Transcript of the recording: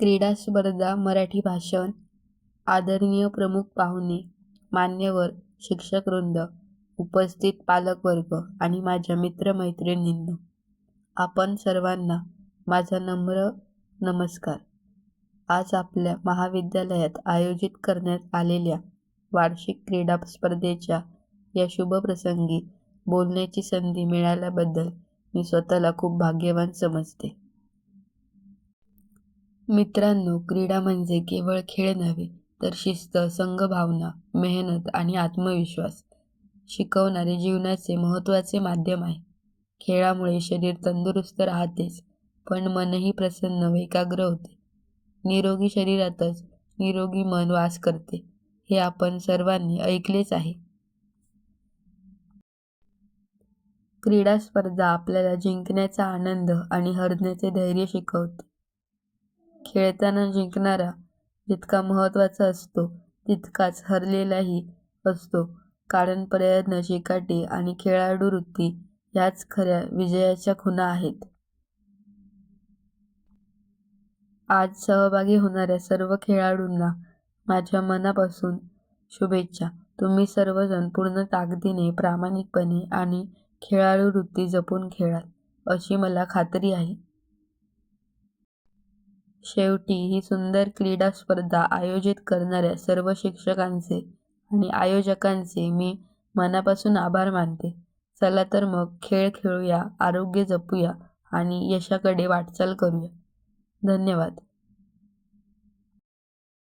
क्रीडा स्पर्धा मराठी भाषण आदरणीय प्रमुख पाहुणे मान्यवर शिक्षकवृंद उपस्थित पालकवर्ग आणि माझ्या मित्रमैत्रिणींनो आपण सर्वांना माझा नम्र नमस्कार. आज आपल्या महाविद्यालयात आयोजित करण्यात आलेल्या वार्षिक क्रीडा स्पर्धेच्या या शुभप्रसंगी बोलण्याची संधी मिळाल्याबद्दल मी स्वतःला खूप भाग्यवान समजते. मित्रांनो क्रीडा म्हणजे केवळ खेळ नव्हे तर शिस्त संघभावना मेहनत आणि आत्मविश्वास. शिकवणारे जीवनाचे महत्त्वाचे माध्यम आहे. खेळामुळे शरीर तंदुरुस्त राहतेच पण मनही प्रसन्न व एकाग्र होते. निरोगी शरीरातच निरोगी मन वास करते हे आपण सर्वांनी ऐकलेच आहे. क्रीडा स्पर्धा आपल्याला जिंकण्याचा आनंद आणि हरण्याचे धैर्य शिकवते. खेळताना जिंकणारा जितका महत्त्वाचा असतो तितकाच हरलेलाही असतो. कारण प्रयत्न चिकाटी आणि खेळाडू वृत्ती ह्याच खऱ्या विजयाच्या खुणा आहेत. आज सहभागी होणाऱ्या सर्व खेळाडूंना माझ्या मनापासून शुभेच्छा. तुम्ही सर्वजण पूर्ण ताकदीने प्रामाणिकपणे आणि खेळाडू वृत्ती जपून खेळाल अशी मला खात्री आहे. शेवटी ही सुंदर क्रीडा स्पर्धा आयोजित करणाऱ्या सर्व शिक्षकांचे आणि आयोजकांचे मी मनापासून आभार मानते. चला तर मग खेळ खेळूया आरोग्य जपूया आणि यशाकडे वाटचाल करूया. धन्यवाद.